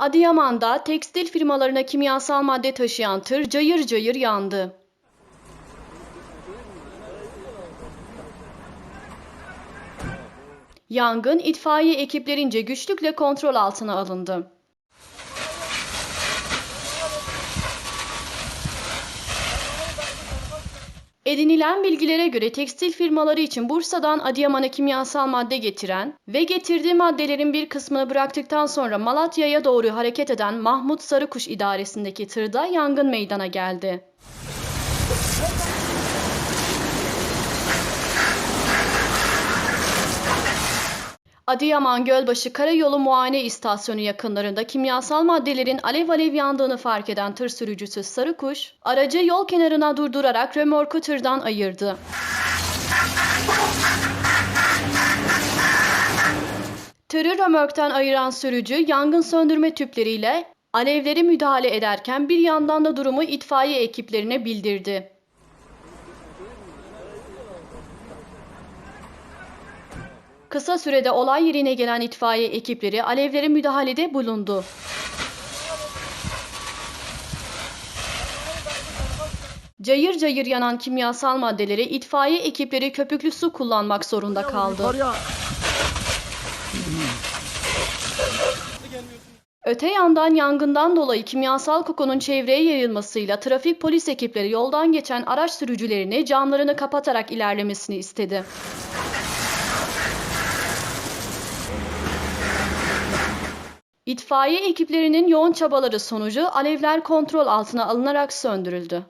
Adıyaman'da tekstil firmalarına kimyasal madde taşıyan tır cayır cayır yandı. Yangın itfaiye ekiplerince güçlükle kontrol altına alındı. Edinilen bilgilere göre tekstil firmaları için Bursa'dan Adıyaman'a kimyasal madde getiren ve getirdiği maddelerin bir kısmını bıraktıktan sonra Malatya'ya doğru hareket eden Mahmut Sarıkuş idaresindeki tırda yangın meydana geldi. Adıyaman Gölbaşı Karayolu Muayene İstasyonu yakınlarında kimyasal maddelerin alev alev yandığını fark eden tır sürücüsü Sarıkuş, aracı yol kenarına durdurarak römorku tırdan ayırdı. Tırı römorktan ayıran sürücü yangın söndürme tüpleriyle alevleri müdahale ederken bir yandan da durumu itfaiye ekiplerine bildirdi. Kısa sürede olay yerine gelen itfaiye ekipleri alevlere müdahalede bulundu. Cayır cayır yanan kimyasal maddeleri itfaiye ekipleri köpüklü su kullanmak zorunda kaldı. Öte yandan yangından dolayı kimyasal kokunun çevreye yayılmasıyla trafik polis ekipleri yoldan geçen araç sürücülerini camlarını kapatarak ilerlemesini istedi. İtfaiye ekiplerinin yoğun çabaları sonucu alevler kontrol altına alınarak söndürüldü.